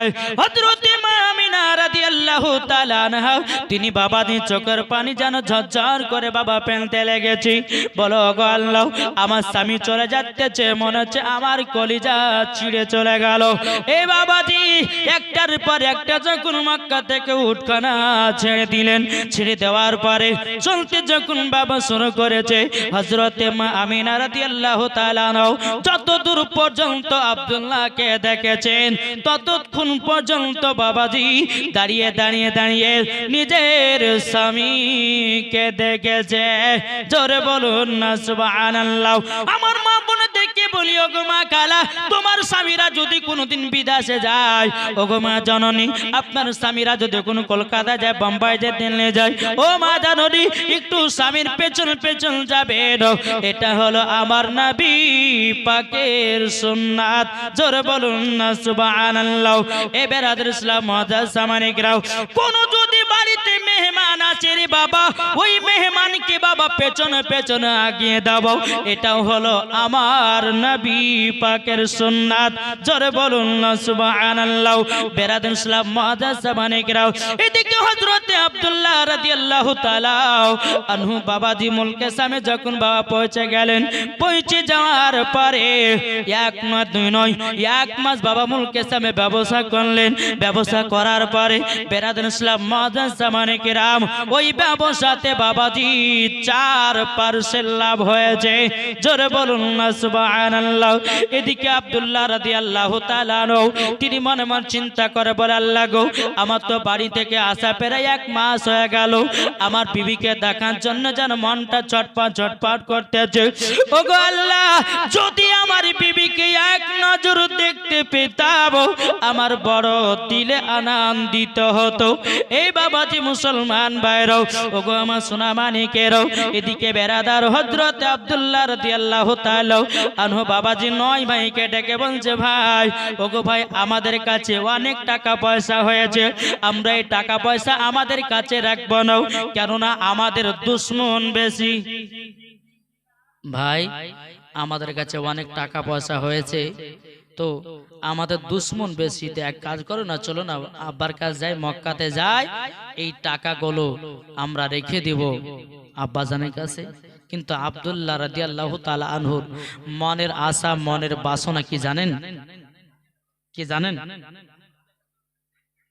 আমিনা তিনি বাবা দিয়ে চোখের পানি যেন ঝরঝর করে বাবা ফেলতে লেগেছি। বলো গো আল্লাহ, আমার স্বামী চলে যাচ্ছে মনে হচ্ছে আমার কলিজা ছিঁড়ে চলে গেল। এ বাবাজি, একটার পর একটা যখন মক্কা থেকে উঠখানা ছেড়ে দিলেন, ছেড়ে দেওয়ার পরে চলতে যখন বাবা শুরু করেছে হজরতে মা আমিনা রাদিয়াল্লাহু তাআলা আনহা যত দূর পর্যন্ত আব্দুল্লাহকে দেখেছেন, ততক্ষণ পর্যন্ত বাবাজি দাঁড়িয়ে দাঁড়িয়ে দাঁড়িয়ে দাঁড়িয়ে নিজের স্বামীকে দেখেছে। জোরে বলুন না, সুবহানাল্লাহ। আমার মা বোন দেখে বলি, ওগো মা কালা, তোমার স্বামীরা যদি কোনোদিন বিদেশে যায়, ওগো মা জননী, আপনার স্বামীরা যদি কোনো কলকাতা যায়, বোম্বাই যায়, দিল্লি যায়, ও মা জাননী, একটু স্বামীর পেছন পেছন যাবে এটা হলো আমার নবী পাকের সুন্নাত। জোরে বলুন না, সুবহানাল্লাহ। এ বেরাদুল ইসলাম মহাজাজ সামানিকরাও কোন যদি বাড়িতে মেহমান আছে রে বাবা, ওই মেহমানকে বাবা পেছনে পেছনে আগিয়ে দাও। এটাও হলো আমার নবী পাকের সুন্নাত। জোরে বলুন না, সুবহানাল্লাহ। বেরাদুল ইসলাম মহাজাজ সামানিকরাও এদিকে হযরতে আব্দুল্লাহ রাদিয়াল্লাহু তাআলা আনহু বাবাজি মুলকে সামনে যখন বাবা পৌঁছে গেলেন, পৌঁছে যাওয়ার পরে এক মাস, দুই নয়, এক মাস বাবা মুলকে সামনে ব্যবসা করলেন। ব্যবসা করার পরে বেরাদুল ইসলাম মহাজাজ সামানিকরাম ওই ব্যবসাতে বাবাজি চার পার্সেল লাভ হয়েছে। জোরে বলুন না এদিকে আব্দুল্লাহ রাদিয়াল্লাহু তাআলা তিনি মনে মনে চিন্তা করে বলে, আল্লাহ গো, আমার তো বাড়ি থেকে আসা প্রায় এক মাস হয়ে গেল। আমার বিবিকে দেখার জন্য যেন মনটা চটপট চটপট করতেছে। ও গো আল্লাহ, যদি আমার বিবিকে এক নজর দেখতে পেতাম, আমার বড় দিলে আনন্দিত হতো। এই বাবাজি মুসলমান ভাইরাও ও গো আমার সোনা মানিকেরও এদিকে বেড়াদার হজরত আব্দুল্লাহ রাদিয়াল্লাহু তাআলা, আনহু বাবাজি নয় ভাইকে ডেকে বলছে, ভাই, ওগো ভাই, আমাদের কাছে অনেক টাকা পয়সা হয়েছে, আমরা এই টাকা পয়সা আমাদের কাছে রাখব না, কেননা আমাদের দুশ্মন বেশি। ভাই, আমাদের কাছে অনেক টাকা পয়সা হয়েছে। তো আমাদের দুশ্মন বেশি এক কাজ করো না, চলো না, আব্বার কাজ যাই, মক্কাতে যাই, এই টাকাগুলো আমরা রেখে দিব আব্বাজানের কাছে। কিন্তু আব্দুল্লাহ রাদিয়াল্লাহু তাআলা আনহুর মনের আশা, মনের বাসনা কি জানেন? কি জানেন?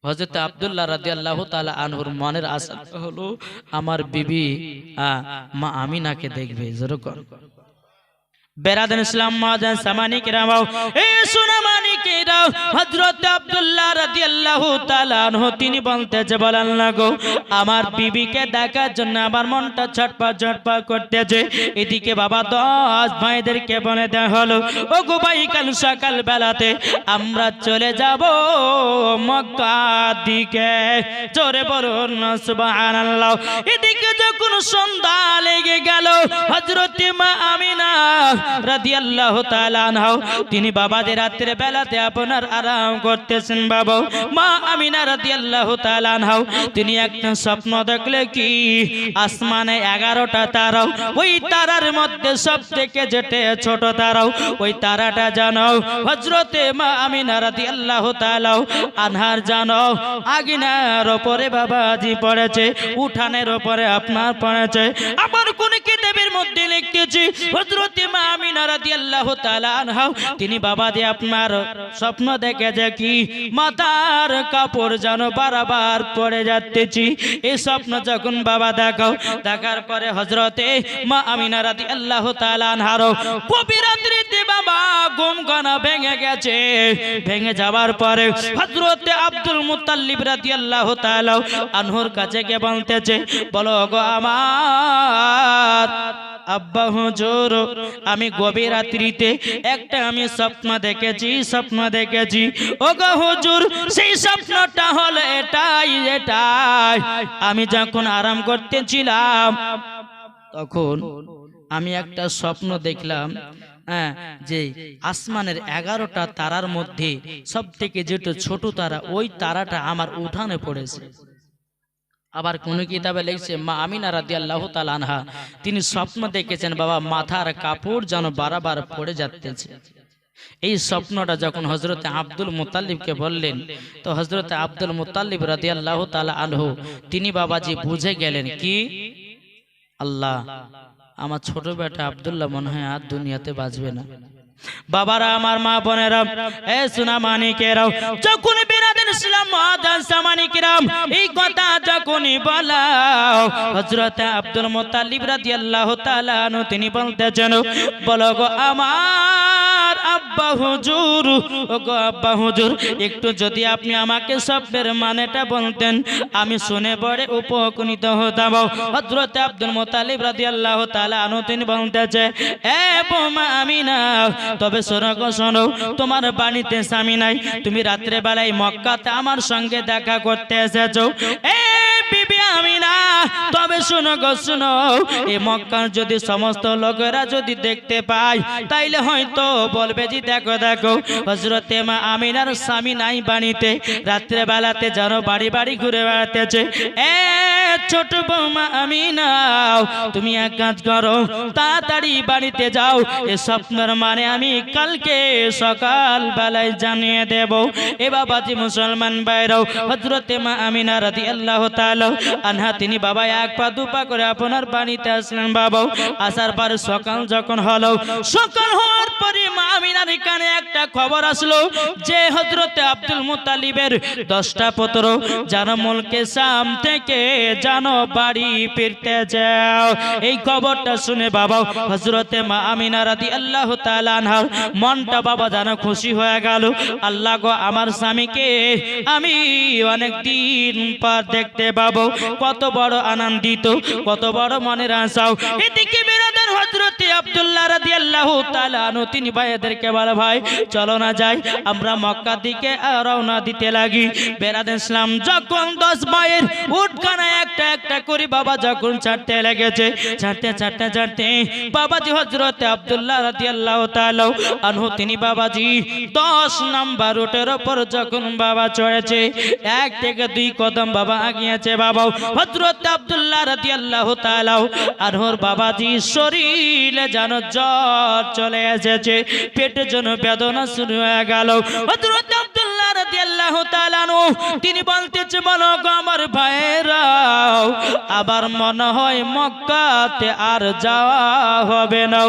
হযরত আব্দুল্লাহ রাদিয়াল্লাহু তাআলা আনহুর মনের আশা হলো, আমার বিবি মা আমিনাকে দেখবে, যেরকম। বেরাদান ইসলাম মাদান সামানিক কিরামাও এ সুনামানিকে হযরত আব্দুল্লাহ তাআলা আনহু, তিনি বলতেছে বলেন না গো, আমার বিবিকে দেখার জন্য আমার মনটা ছটপট ছটপট করতেছে। এদিকে বাবা দশ ভাইদেরকে বলে দেওয়া হলো ও গো ভাই, কাল সকাল বেলাতে আমরা চলে যাব মক্কা দিকে। জোরে বলুন, সুবহানাল্লাহ। এদিকে যখন সন্ধ্যা লেগে গেল, হযরত মা আমিনা রাদিয়াল্লাহু তাআলা আনহা, তিনি বাবাদের রাত্রে বেলাতে আপনার আরাম করতেছেন বাবা। মা আমিনা রাদিয়াল্লাহু তাআলা আনহা তিনি একটা স্বপ্ন দেখলে কি? আসমানে এগারোটা তারাও, ওই তারার মধ্যে সব থেকে যেটে ছোট তারাও, ওই তারাটা জানো হজরতে মা আমিনা রাদিয়াল্লাহু তাআলা আনহার জানো, আগিনার ওপরে বাবাজি পড়েছে, উঠানের ওপরে আপনার পড়েছে। আবার কোন কিতাবের মধ্যে লিখতেছি তিনি বাবা দিয়ে আপনার স্বপ্ন দেখে যে কি কাপড় যেন বারবার পড়ে যাচ্তেছি। এই স্বপ্ন যখন বাবা দেখাও, দেখার পরে হযরতে মা আমিনা রাদিয়াল্লাহু তাআলা আনহার গভীর বাবা গানা ভেঙে গেছে। ভেঙে যাওয়ার পরে হযরতে আব্দুল মুত্তালিব রাদিয়াল্লাহু তাআলা আনহুর কাছে গিয়ে বলতেছে, বলো গো আমার আব্বা হুজুর, আমি গভীর রাত্রিতে একটা আমি স্বপ্ন দেখেছি স্বপ্ন দেখেছি। ও গো হুজুর, সেই স্বপ্নটা হলো এটাই এটাই। আমি যখন আরাম করতেছিলাম তখন আমি একটা স্বপ্ন দেখলাম হ্যাঁ যে আসমানের এগারোটা তারার মধ্যে সব থেকে যেটা ছোট তারা, ওই তারাটা আমার উঠানে পড়েছে। আবার কোন কিতাবে লিখছে, মা আমিনা রাদিয়াল্লাহু তাআলা আনহা। তিনি স্বপ্ন দেখেছেন, বাবা, মাথার কাপড় যেন বারবার পড়ে যাচ্ছে। এই স্বপ্নটা যখন হজরতে আব্দুল মুতাল্লিবকে বললেন, তো হজরতে আব্দুল মুতাল্লিব রাদিয়াল্লাহু তাআলা আনহু, তিনি বাবাজি বুঝে গেলেন, কি? আল্লাহ, আমার ছোট বেটা আব্দুল্লাহ মনে হয় আর দুনিয়াতে বাঁচবে না। বাবারা, আমার মা বোনেরা, এ সোনা মানিকেরাও যখন বিরাদের ইসলাম মানিকেরাম এই কথা যখনই বলাও হজরত আব্দুল মোতালিব রাদিয়াল্লাহু তাআলা তিনি বলতেছেন, বলো গো আমার আব্বা হুজুর ও গো আব্বা হুজুর, একটু যদি আপনি আমাকে স্বপ্নের মানেটা বলতেন, আমি শুনে বড় উপকৃত হতাম। হযরত আব্দুল মুত্তালিব রাদিয়াল্লাহু তাআলা আনহু, তিনি বলতেছে, এ বোমা আমিনা, তবে শোনো গো, শোনো, তোমার বাড়িতে স্বামী নাই, তুমি রাত্রে বেলায় মক্কাতে আমার সঙ্গে দেখা করতে এসেছ। এ বিবি আমিনা, তবে শোনো গো, শোনো এই মক্কার যদি সমস্ত লোকেরা যদি দেখতে পায়, তাইলে হয়তো বলবে যে দেখো দেখো হজরতে মা আমিনার স্বামী নাই বাণীতে রাত্রে বেলাতে যেন বাড়ি বাড়ি ঘুরে বেড়াতেছে। এ ছোট বৌমা আমিনা তুমি এক কাজ করো, তাড়াতাড়ি বাড়িতে যাও। এ স্বপ্নের মানে আমি কালকে সকাল বেলায় জানিয়ে দেব। এ বাবাজি মুসলমান বাইরাও হজরতে মা আমিনা রাদি আল্লাহ আনহা, তিনি বাবা এক পা, দু পা করে আপনার বাড়িতে আসলেন বাবা। আসার পরে সকাল যখন হলো, সকাল হওয়ার পরে মা আমিনার কানে একটা খবর আসলো যে হজরতে আব্দুল মুতালিবের দশটা পত্র জানো মুলকে সাম থেকে জানো, বাড়ি ফিরতে যাও। এই খবরটা শুনে বাবা হজরতে মা আমিনা রাদি আল্লাহ তালানহার মনটা বাবা জানো খুশি হয়ে গেল। আল্লাহ গো, আমার স্বামীকে আমি অনেক দিন পর দেখতে পাবো। কত বড় আনন্দিত, কত বড় মনের আশাও এদিকে বেরাদার হজরতে আব্দুল্লাহ রাদি আল্লাহ তালানু তিনি ভাইদেরকে বলে, ভাই, চলো না যাই, আমরা মক্কা দিকে রওনা দিতে লাগি। বেরাদ ইসলাম যখন দশ ভাইয়ের উঠখানা একটা একটা করে বাবা যখন ছাড়তে লেগেছে, ছাড়তে ছাড়তে ছাড়তে বাবাজি হজরতে আব্দুল্লাহ রাদি আল্লাহ তালাও আনহু, তিনি বাবাজি দশ নাম্বার রোটের ওপর যখন বাবা চড়েছে, এক থেকে দুই কদম বাবা আগিয়েছে বাবা। হজরত আব্দুল্লাহ রাদি আল্লাহ তালাও আনহুর বাবাজি শরীরে যেন জ্বর চলে এসেছে, পেটে যেন বেদনা শুরু হয়ে গেল। হজরত আব্দুল্লাহ রাদিয়াল্লাহু তাআলা আনহু, তিনি বলতেছে, বলো আমার ভাইরাও আবার মনে হয় মক্কাতে আর যাওয়া হবে না।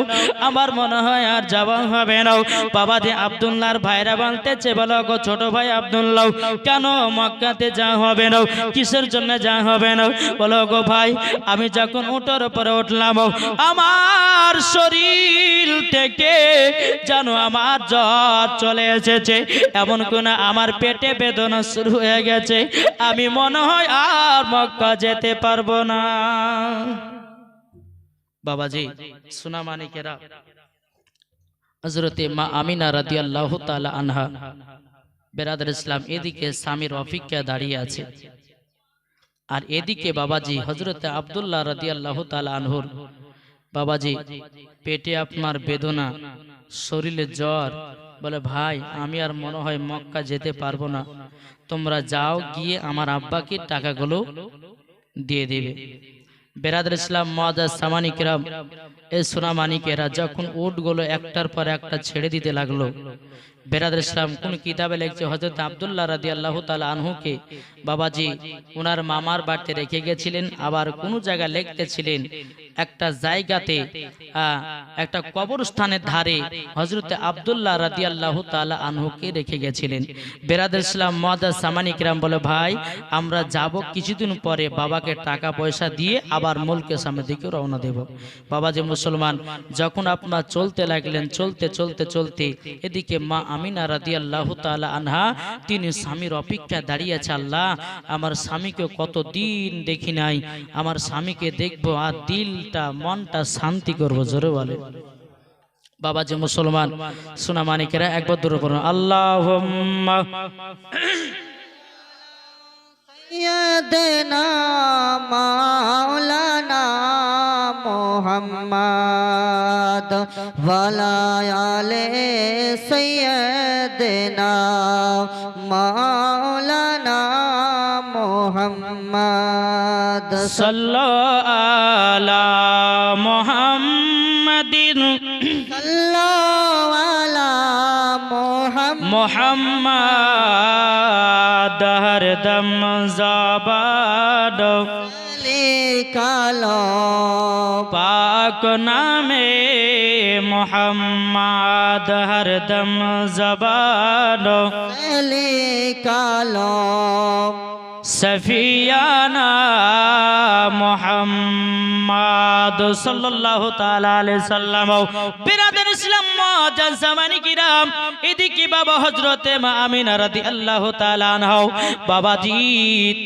আমার মনে হয় আর যাওয়া হবে না। বাবা যে আব্দুল্লাহর ভাইরা বলতেছে, বলো গো ছোট ভাই আব্দুল্লাহ, কেন মক্কাতে যাওয়া হবে না? কিসের জন্য যাওয়া হবে না? বলো গো ভাই, আমি যখন উটোর উপরে উঠলাম, আমার শরীর থেকে জানো আমার জ্বর চলে এসেছে। এমন কোন আমার পেটে বেদনা শুরু হয়ে গেছে। আমি মনে হয় আর মক্কা যেতে পারব না। বাবাজি সোনা মানিকেরা হজরতে মা আমিনা রাদি আল্লাহ তালা আনহা, বেরাদার ইসলাম, এদিকে স্বামীর অপেক্ষা দাঁড়িয়ে আছে। আর এদিকে বাবাজি হজরতে আবদুল্লাহ রাদি আল্লাহ তালা আনহুর, বাবাজি, পেটে আপনার বেদনা, শরীরে জ্বর, বলে, ভাই, আমি আর মনে হয় মক্কা যেতে পারব না। তোমরা যাও গিয়ে আমার আব্বাকে টাকাগুলো দিয়ে দেবে। বেরাদুল ইসলাম মহাদাস সামানিকরাম এ সোনামানিকেরা যখন উটগুলো একটার পর একটা ছেড়ে দিতে লাগল বেরাদুল ইসলাম কোন কিতাবে লিখছে হজরত আবদুল্লাহ রাদি আল্লাহ তালা আনহুকে, বাবাজি ওনার মামার বাড়িতে রেখে গেছিলেন, আবার কোন জায়গায় লিখতেছিলেন একটা জায়গাতে একটা কবরস্থানের ধারে হজরত আবদুল্লাহ রাদি আল্লাহ তালা আনহুকে রেখে গেছিলেন। বেরাদুল ইসলাম মহাদাস সামানিকরাম বলে, ভাই, আমরা যাব কিছুদিন পরে বাবাকে টাকা পয়সা দিয়ে আবার মুলকে সামনে দিকে রওনা দেব। বাবা যে মুসলমান, যখন আপনার চলতে লাগলেন, চলতে চলতে চলতে, এদিকে মা আমিনা রাদি আল্লাহ তালা আনহা, তিনি স্বামীর অপেক্ষা দাঁড়িয়েছে আল্লাহ, আমার স্বামীকে কত দিন দেখি নাই, আমার স্বামীকে দেখব আর দিলটা মনটা শান্তি করব, জোরে বলে। বাবা যে মুসলমান, সোনা মানিকেরা একবার দূরে করুন আল্লাহ দেনা মাওলানা মোহাম্মদ ওয়ালায়ালে সৈয়দনা মাওলানা محمد صلى على محمد صلوا على মোহাম্মদ হরদম জবান কালো পাক নামে মোহাম্মদ হরদম জবান কালো সফিয়ানা মোহাম্মদ সাল্লাল্লাহু তাআলা আলাইহি সাল্লাম। বিরাদার ইসলাম মুআজ্জাজ জামানি কিরাম, এদিকে বাবা হযরতে মা আমিনা রাদিয়াল্লাহু তাআলা আনহা। বাবাজি,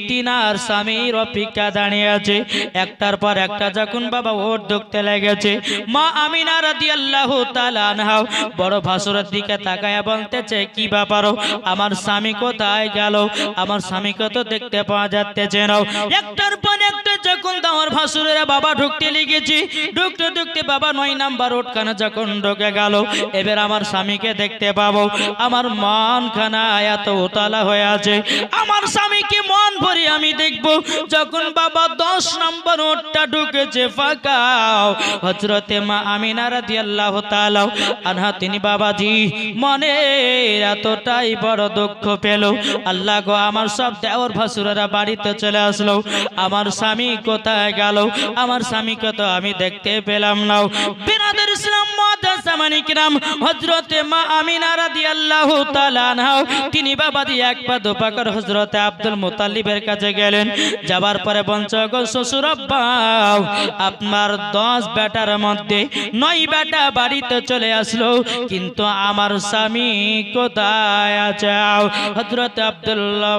তিনার স্বামীর অপেক্ষা দাঁড়িয়ে আছে। একটার পর একটা যখন বাবা ওর ধুকতে লেগেছে, মা আমিনা রাদিয়াল্লাহু তাআলা আনহা। বড় ভাসুরের দিকে তাকায় বলতেছে, কি ব্যাপার? আমার স্বামী কোথায় গেল? আমার স্বামীকে তো দেখতে পাওয়া যাচ্ছে না একটার পর একটা যখন আমার ভাসুরের বাবা ঢুকতে লেগেছি ঢুকতে ঢুকতে বাবা নয় নাম্বার ওটখানা যখন ঢুকে গেল, এবার আমার স্বামীকে দেখতে পাবো। আমার মন খানা এত উতালা হয়ে আছে। আমার স্বামীকে মন ভরে আমি দেখব? যখন বাবা দশ নম্বর ওটটা ঢুকেছে ফাঁকা হজরতে মা আমিনা রাদিয়াল্লাহু তাআলা আনহা, তিনি বাবাজি মনে এতটাই বড় দুঃখ পেল। আল্লাহ গো, আমার সব দেওর ভাসুরেরা বাড়িতে চলে আসলো। আমার স্বামী কোথায় গেল? আমার স্বামীকে তো আমি দেখতে পেলাম না। বিরাদের ইসলাম মা আমিনা রাদিয়াল্লাহু তাআলা আনহা, তিনি বাবাজি এক পা দুপা আব্দুল কাছে গেলেন। যাবার পরে বঞ্চ গো শ্বশুর আব্বা, আপনার দশ বেটার মধ্যে নয় বেটা বাড়িতে চলে আসলো, কিন্তু আমার স্বামী কোথায় আছে? হজরত আব্দুল্লাহ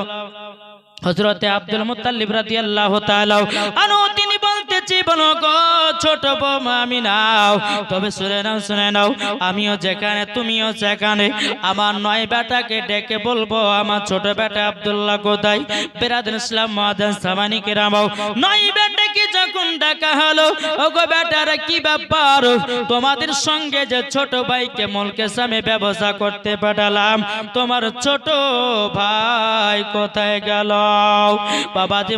হজরতে আব্দুল মুতাল্লিব রাদিয়াল্লাহু তাআলা আনো তিনি বলতে জীবন গো, ছোট বৌমা আমি নাও। তবে শুনে নাও শুনে নাও, আমিও যেখানে, তুমিও সেখানে। আমার নয় বেটাকে ডেকে বলব, আমার ছোট বেটা আব্দুল্লাহ কোথায়? বেরাদুল ইসলাম মহাদান সামানি কেরামাও নয় ডাকা হলো। ওগো বেটারা, কি ব্যাপার? তোমাদের সঙ্গে যে ছোট ভাইকে মলকে সামে ব্যবসা করতে পাঠালাম, তোমার ছোট ভাই কোথায় গেল?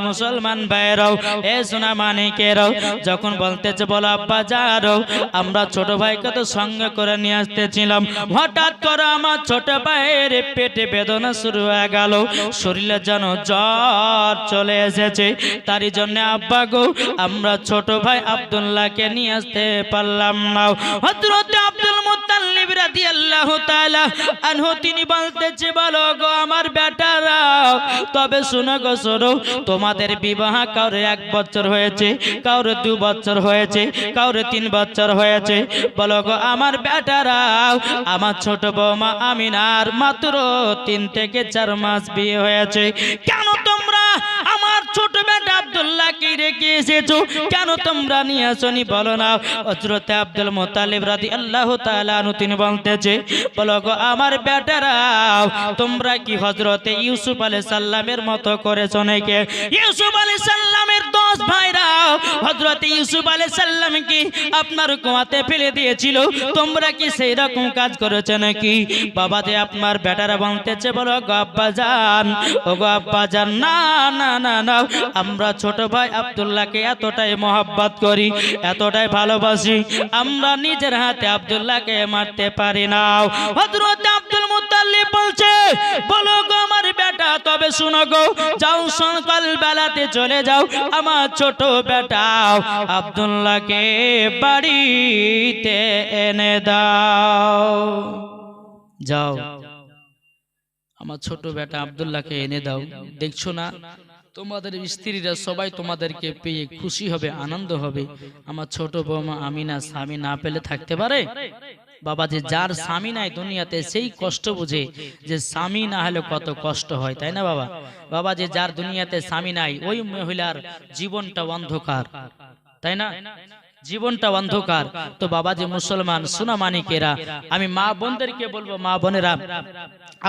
মুসলমান এ সোনা যখন বলো আব্বা যারো, আমরা ছোট ভাইকে তো সঙ্গে করে নিয়ে আসতেছিলাম। হঠাৎ করে আমার ছোট ভাইয়ের পেটে বেদনা শুরু হয়ে গেল। শরীরে যেন জ্বর চলে এসেছে। তারই জন্য আব্বা গো, আমরা ছোট ভাই আব্দুল্লাহকে নিয়ে আসতে পারলাম না। হযরত আব্দুল মুত্তালিব রাদিয়াল্লাহু তাআলা আনহু, তিনি বলতেছে, বলো গো আমার বেটারা, তবে শুনো গো, শোনো, তোমাদের বিবাহ কাউরে এক বছর হয়েছে, কাউরে দু বছর হয়েছে, কাউরে তিন বছর হয়েছে। বলো গো আমার বেটারা, আমার ছোট বৌমা আমিনার মাত্র তিন থেকে চার মাস বিয়ে হয়েছে। কেন তোমরা আমার ছোট বেটা আব্দুল্লাহকে রেখে এসেছ? কেন তোমরা নিয়ে আসনি? বলো না। হজরতে আব্দুল মোতালিব রাদি আল্লাহ তিনি বলতেছে, বলো গো আমার বেটারা, তোমরা কি হজরতে ইউসুফ আলাই সাল্লামের মতো করেছ নাকি? ইউসুফ আলাই সাল্লামের দশ ভাইরা হজরতে ইউসুফ আলাই সাল্লামকে আপনার কুয়াতে ফেলে দিয়েছিল? তোমরা কি সেই রকম কাজ করেছ নাকি? বাবা যে আপনার বেটারা বলতেছে, বলো গো আব্বা যান ও গো আব্বা যান না না না না, আমরা ছোট ভাই আব্দুল্লাহকে এতটাই মহাব্বত করি, এতটাই ভালোবাসি, আমরা নিজের হাতে আব্দুল্লাহকে মারতে পারি না। হযরত আব্দুল মুত্তালিব বলছে, বলো গো আমার বেটা, তবে শুনো গো, যাও সকাল বেলাতে চলে যাও, আমার ছোট বেটা, আব্দুল্লাহকে বাড়িতে এনে দাও। যাও, আমার ছোট বেটা আব্দুল্লাহকে এনে দাও। দেখছ না তোমাদের স্ত্রীরা সবাই তোমাদেরকে পেয়ে খুশি হবে, আনন্দ হবে। আমার ছোট বৌমা আমিনা স্বামী না পেলে থাকতে পারে? বাবা যে যার স্বামী নাই দুনিয়াতে, সেই কষ্ট বুঝে যে স্বামী না হলে কত কষ্ট হয়, তাই না বাবা? বাবা যে যার দুনিয়াতে স্বামী নাই, ওই মহিলার জীবনটা অন্ধকার, তাই না? জীবনটা অন্ধকার। তো বাবা যে মুসলমান সোনা মানিকেরা আমি মা বোনদেরকে বলব, মা বোনেরা,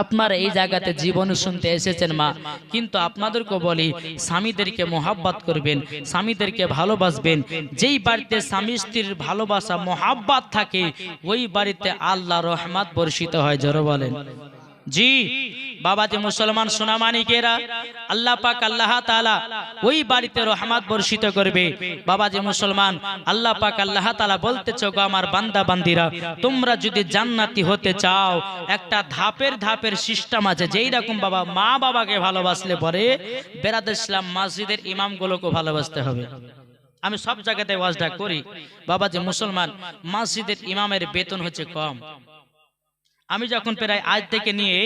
আপনারা এই জায়গাতে জীবন শুনতে এসেছেন মা। কিন্তু আপনাদেরকে বলি, স্বামীদেরকে মোহাব্বত করবেন, স্বামীদেরকে ভালোবাসবেন। যেই বাড়িতে স্বামী স্ত্রীর ভালোবাসা, মোহাব্বত থাকে, ওই বাড়িতে আল্লাহ রহমাত বর্ষিত হয়, জোর বলেন। জি, বাবাজি মুসলমান সোনামানিকেরা, আল্লাহ পাক আল্লাহ তাআলা ওই বাড়িতে রহমত বর্ষিত করবে। বাবাজি মুসলমান, আল্লাহ পাক আল্লাহ তাআলা বলতেছো, গো আমার বান্দা বান্দিরা তোমরা যদি জান্নাতি হতে চাও, একটা ধাপের ধাপের সিস্টেম আছে, যেই রকম বাবা মা বাবাকে ভালোবাসলে পরে বেরাদ ইসলাম মসজিদের ইমামগুলোকে ভালোবাসতে হবে। আমি সব জায়গাতে ওয়াজটা করি। বাবাজি মুসলমান, মসজিদের ইমামের বেতন হচ্ছে কম। আমি যখন প্রায় আজ থেকে নিয়ে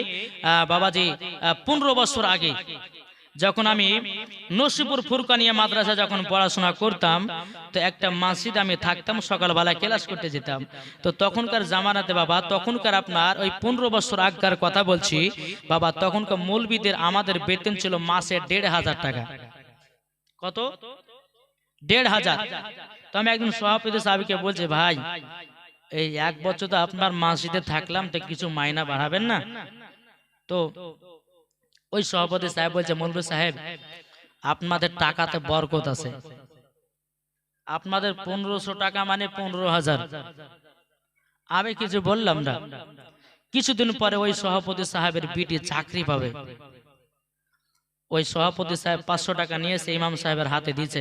বাবাজি পনেরো বছর আগে যখন আমি নসিপুর ফুরকানিয়া মাদ্রাসা যখন পড়াশোনা করতাম তো একটা মসজিদ আমি থাকতাম সকালবেলা ক্লাস করতে যেতাম। তো তখনকার জামানাতে বাবা তখনকার আপনার ওই পনেরো বছর আগকার কথা বলছি বাবা তখনকার মৌলবিদের আমাদের বেতন ছিল মাসে দেড় হাজার টাকা। কত? দেড় হাজার। তো আমি একদিন সভাপতি সাহেবকে বলছি ভাই এই এক বছর তো আপনার মসজিদে থাকলাম, তো কিছু মাইনা বাড়াবেন না? তো ওই সভাপতি সাহেব বলছে মৌলভী সাহেব, আপনাদের টাকাতে বরকত আছে। আপনাদের পনেরোশো টাকা মানে পনেরো হাজার। আমি কিছু বললাম না। কিছুদিন পরে ওই সভাপতি সাহেবের বিটি চাকরি পাবে। ওই সভাপতি সাহেব পাঁচশো টাকা নিয়ে এসে ইমাম সাহেবের হাতে দিয়েছে।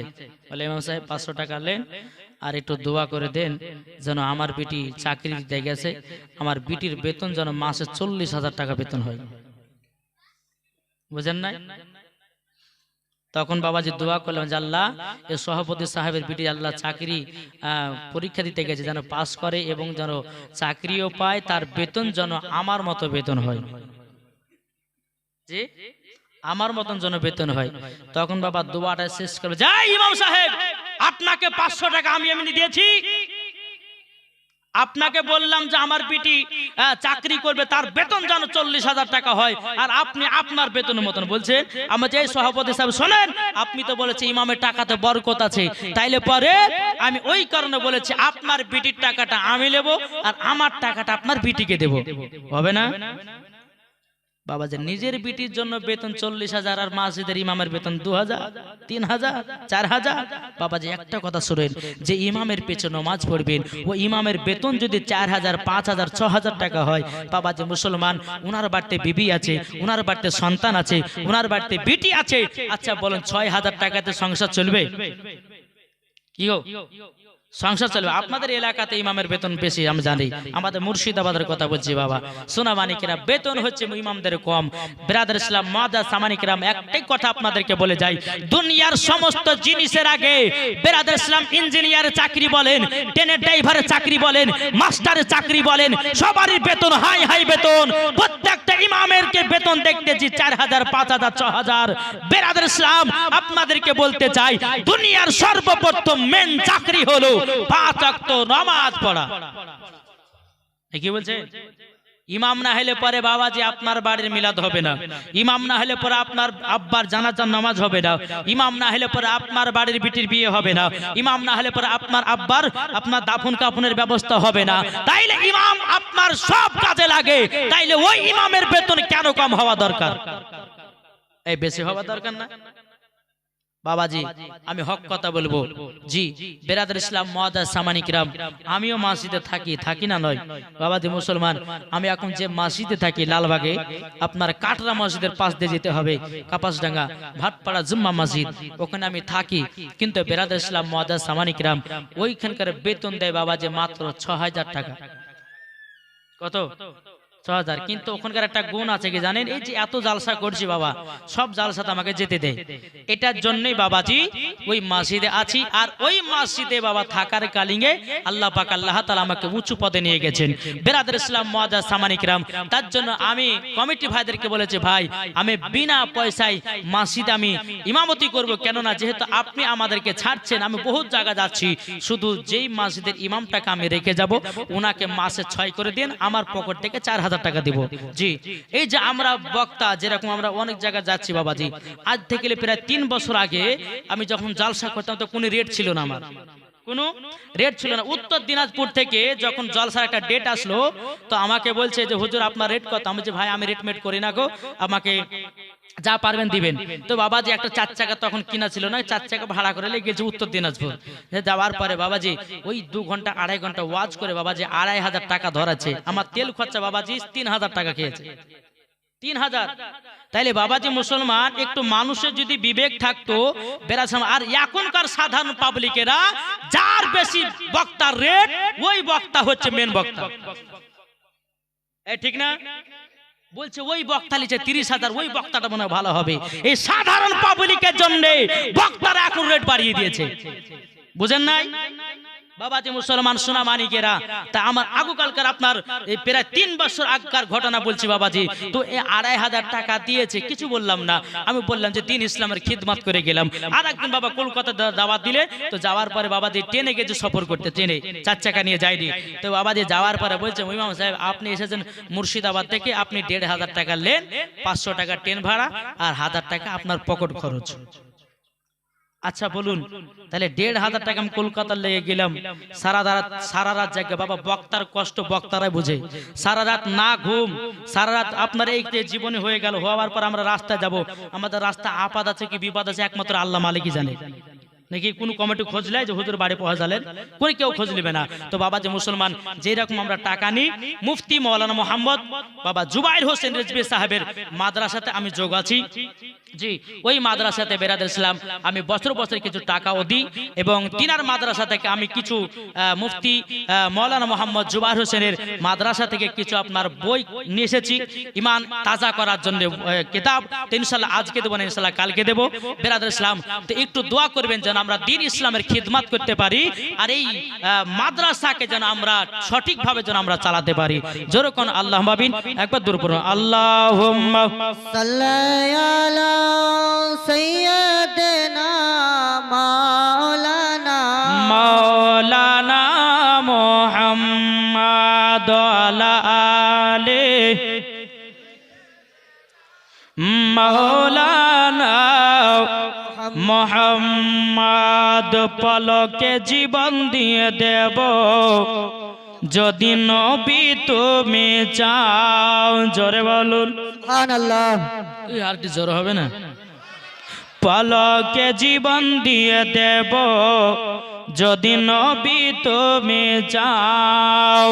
বলে, ইমাম সাহেব, পাঁচশো টাকা নেন। আর একটু দোয়া করে দেন যেন আমার বিটি চাকরি দিতে গেছে, আমার বিটির বেতন যেন মাসে চল্লিশ হাজার টাকা বেতন হয়। বুঝেন না তখন বাবাজি দোয়া করলাম যে আল্লাহ, এ সভাপতি সাহেবের বিটি আল্লাহ চাকরি পরীক্ষা দিতে গেছে, যেন পাস করে এবং যেন চাকরিও পায়, তার বেতন যেন আমার মতো বেতন হয়। জি? আমার মতন যেন বেতন হয়। তখন বাবা দোয়াটা শেষ করবে যাই ইমাম সাহেব আপনাকে পাঁচশো টাকা আমি এমনি দিয়েছি। আপনাকে বললাম যে আমার পিটি চাকরি করবে, তার বেতন যেন চল্লিশ হাজার টাকা হয়। আর আপনি আপনার বেতনের মতন বলছেন। আমার যে সভাপতি সাহেব, শোনেন, আপনি তো বলেছে ইমামের টাকাতে বরকত আছে। তাইলে পরে আমি ওই কারণে বলেছি, আপনার বিটির টাকাটা আমি নেব, আর আমার টাকাটা আপনার বিটিকে দেব। হবে না? বাবা যে নিজের বিটির জন্য বেতন চল্লিশ হাজার আর মাসিদের ইমামের বেতন দু হাজার তিন হাজার চার হাজার। বাবা যে একটা কথা শুনেন যে ইমামের পেছনে নমাজ পড়বেন ও ইমামের বেতন যদি চার হাজার পাঁচ হাজার ছ হাজার টাকা হয় বাবা যে মুসলমান উনার বাড়িতে বিবি আছে উনার বাড়িতে সন্তান আছে উনার বাড়িতে বিটি আছে আচ্ছা বলেন ছয় হাজার টাকাতে সংসার চলবে? কি সংসার চলবে। আপনাদের এলাকাতে ইমামের বেতন বেশি, আমি জানি। আমাদের মুর্শিদাবাদের কথা বলছি, বাবা। সোনা মানিকেরা, বেতন হচ্ছে ইমামদের কম। ব্রাদার ইসলাম মাদা সামানিকেরাম একটাই কথা আপনাদেরকে বলে যাই। দুনিয়ার সমস্ত জিনিসের আগে ব্রাদার ইসলাম ইঞ্জিনিয়ারের চাকরি বলেন, ট্রেনের ড্রাইভারের চাকরি বলেন, মাস্টারের চাকরি বলেন, সবারই বেতন, হাই হাই বেতন। প্রত্যেকটা ইমামের কে বেতন দেখতেছি চার হাজার, পাঁচ হাজার, ছ হাজার। বেরাদের ইসলাম, আপনাদেরকে বলতে চাই, দুনিয়ার সর্বপ্রথম মেন চাকরি হলো নামাজ পড়া। কি বলছে? ইমাম না হলে পরে বাবাজি আপনার বাড়ির মিলাদ হবে না। ইমাম না হলে পরে আপনার আব্বার জানাজার নামাজ হবে না। ইমাম না হলে পরে আপনার বাড়ির বিটির বিয়ে হবে না। ইমাম না হলে পরে আপনার আব্বার, আপনার দাফন কাফনের ব্যবস্থা হবে না। তাইলে ইমাম আপনার সব কাজে লাগে। তাইলে ওই ইমামের বেতন কেন কম হওয়া দরকার? এই বেশি হওয়া দরকার না? বাবাজি আমি হক কথা বলব। জি বেরাদার ইসলাম মহাদাস সামানিকরাম আমিও মসজিদে থাকি থাকি না নয়। বাবাজি মুসলমান আমি এখন যে মসজিদে থাকি লালবাগে আপনার কাটরা মসজিদের পাশ দিয়ে যেতে হবে কাপাসডাঙ্গা ভাটপাড়া জুম্মা মসজিদ ওখানে আমি থাকি। কিন্তু বেরাদার ইসলাম মহাদাস সামানিকরাম ওইখানকার বেতন দেয় বাবাজি মাত্র ছ হাজার টাকা। কত? ছ হাজার কিন্তু ওখানকার একটা গুণ আছে কি জানেন? এই যে এত জালসা করছি বাবা, সব জালসাতে আমাকে যেতে দেয় এটার জন্যই বাবাজি ওই আছি, আর ওই বাবা থাকার কালিঙে আল্লাহ পাক আল্লাহ তাআলা আমাকে উঁচু পদে নিয়ে গেছেন। বেরাদের ইসলাম মুআজ্জাজ সামানিকরাম তার জন্য আমি কমিটি ভাইদেরকে বলেছি, ভাই, আমি বিনা পয়সায় মসজিদে আমি ইমামতি করব, কেননা যেহেতু আপনি আমাদেরকে ছাড়ছেন, আমি বহুত জায়গা যাচ্ছি। শুধু যেই মসজিদের ইমামটাকে আমি রেখে যাব ওনাকে মাসে ছয় করে দিন, আমার পকেট থেকে চার হাজার হাজার টাকা দিব। জি। এই যে আমরা বক্তা, যেরকম আমরা অনেক জায়গায় যাচ্ছি বাবাজি, আজ থেকে প্রায় তিন বছর আগে আমি যখন জালসা করতাম তো কোনো রেট ছিল না আমার। কোনো রেট ছিল না। উত্তর দিনাজপুর থেকে যখন জলসার একটা ডেট আসলো, তো আমাকে বলছে যে, হুজুর, আপনার রেট কত? আমি যে ভাই, আমি রেটমেট করি না গো। আমাকে যা পারবেন দিবেন। তো বাবাজি একটা চার চাকা তখন কিনা ছিল না চার চাকা ভাড়া করে গেছে উত্তর দিনাজপুর। যাওয়ার পরে বাবাজি ওই দু ঘণ্টা আড়াই ঘণ্টা ওয়াজ করে বাবাজি আড়াই হাজার টাকা ধরাছে। আমার তেল খরচা বাবাজি তিন হাজার টাকা খেয়েছে। তিন হাজার। তাইলে বাবাজি মুসলমান একটু মানুষের যদি বিবেক থাকতো বেরাসাম আর এখনকার সাধারণ পাবলিকেরা যার বেশি বক্তার রেট ওই বক্তা হচ্ছে মেন বক্তা। ঠিক না? বলছে ওই বক্তা লিখে তিরিশ হাজার ওই বক্তাটা মনে হয় ভালো হবে। এই সাধারণ পাবলিকের জন্য বক্তারা এখন রেট বাড়িয়ে দিয়েছে। বুঝেন নাই? বাবাজি মুসলমান সোনা মানিকেরা, তা আমার আগুকালকার আপনার এই প্রায় তিন বছর আগকার ঘটনা বলছি বাবাজি। তো এই আড়াই হাজার টাকা দিয়েছে, কিছু বললাম না। আমি বললাম যে দিন ইসলামের খিদমত করে গেলাম। আর একদিন বাবা কলকাতা দাওয়াত দিলে, তো যাওয়ার পরে বাবাজি ট্রেনে গেছে সফর করতে, ট্রেনে চার চাকা নিয়ে যায়নি। তো বাবাজি যাওয়ার পরে বলছে, ইমাম সাহেব, আপনি এসেছেন মুর্শিদাবাদ থেকে, আপনি দেড় হাজার টাকা লেন পাঁচশো টাকা ট্রেন ভাড়া আর হাজার টাকা আপনার পকেট খরচ। আচ্ছা বলুন। তাহলে দেড় হাজার টাকা আমি কলকাতার লেগে গেলাম। সারা রাত সারা রাত জায়গা বাবা বক্তার কষ্ট বক্তারাই বুঝে। সারা রাত না ঘুম। সারা রাত আপনার এই জীবনে হয়ে গেল। হওয়ার পর আমরা রাস্তায় যাব। আমাদের রাস্তা আপাদ আছে কি বিপদ আছে একমাত্র আল্লাহ মালিকই জানে। নাকি কোন কমিটি খোঁজলে যে হুজুর বাড়ি পৌঁছালেন? কোন কেউ খোঁজ নেবে না। তো বাবা যে মুসলমান যেই রকম আমরা টাকা নিই, মুফতি মৌলানা মোহাম্মদ, বাবা জুবাইর হোসেন রেজবি সাহেবের মাদ্রাসাতে আমি যোগ আছি। জি, ওই মাদ্রাসাতে বেরাদের ইসলাম আমি বছর বছর কিছু টাকাও দিই এবং তিনার মাদ্রাসা থেকে আমি কিছু মুফতি মৌলানা মোহাম্মদ জুবাইর হোসেনের মাদ্রাসা থেকে কিছু আপনার বই নিয়ে এসেছি। ইমান তাজা করার জন্য কিতাব। তো আজকে দেবো না, ইনশাল্লাহ কালকে দেবো। বেরাদের ইসলাম তো একটু দোয়া করবেন যেন আমরা দিন ইসলামের খিদমাত করতে পারি আর এই মাদ্রাসাকে যেন আমরা সঠিকভাবে যেন আমরা চালাতে পারি। যেরকম আল্লাহ মাবিন একবার দূর করুন আল্লাহ মৌলানা মোহাম্মদ পলকে জীবন দিয়ে দেব। যদি নবী তুমি চাও জোরে বলুন। সুবহানাল্লাহ। এই আর কি জোর হবে না? পলকে জীবন দিয়ে দেব। যদি নবী তুমি যাও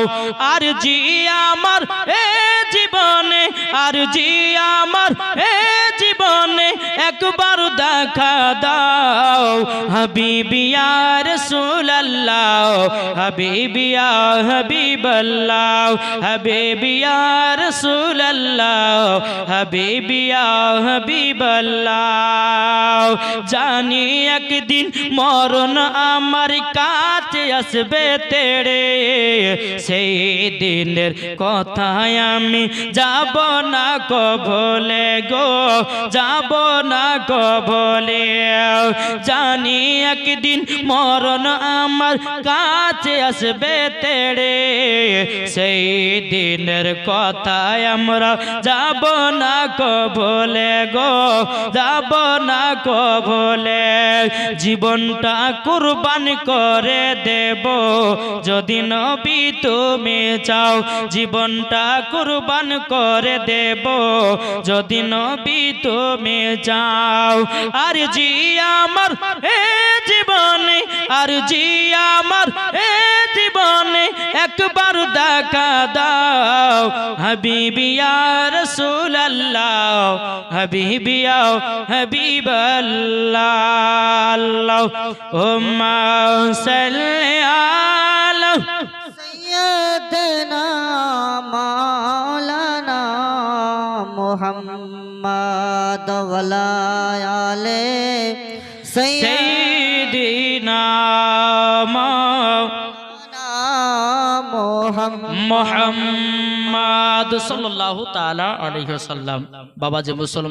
আর জি আমার এ জীবনে আর জি আমার এ জীবনে একবার দেখা দাও। হাবিবিয়ার সুলাল্লাহ হাবিবিয়া হাবিবাল্লাহ হাবিবিয়ার সুলাল্লাহ হাবিবিয়া হাবিবাল্লাহ। জানি একদিন মরণ আমার কাছে আসবে তেড়ে সেই দিনের কথায় আমি যাব না কবলে গো, যাব না কবলে জানি একদিন মরণ আমার কাছে আসবে তেড়ে সেই দিনের কথায় আমরা যাব না কবলে গো, যাব না কবলে জীবনটা কুরবান করে দেব। যদি নবী তুমি চাও, জীবনটা কুরবান করে দেব। যদি নবী তুমি চাও, আর জি আমার এ জীবনে আর জি আমার এ জীবনে একবার দেখা দাও। হাবিবিয়া রসুল আল্লাহ হাবিবিয়া হাবিব আল্লাহ ও মা সাল্লাহ সৈয়দনা মাওলানা মুহাম্মদ ওয়ালা আলে সৈয়দ মুহাম্মদ সাল্লাল্লাহু তাআলা আলাইহি ওয়াসাল্লাম। বাবা যে মুসলমান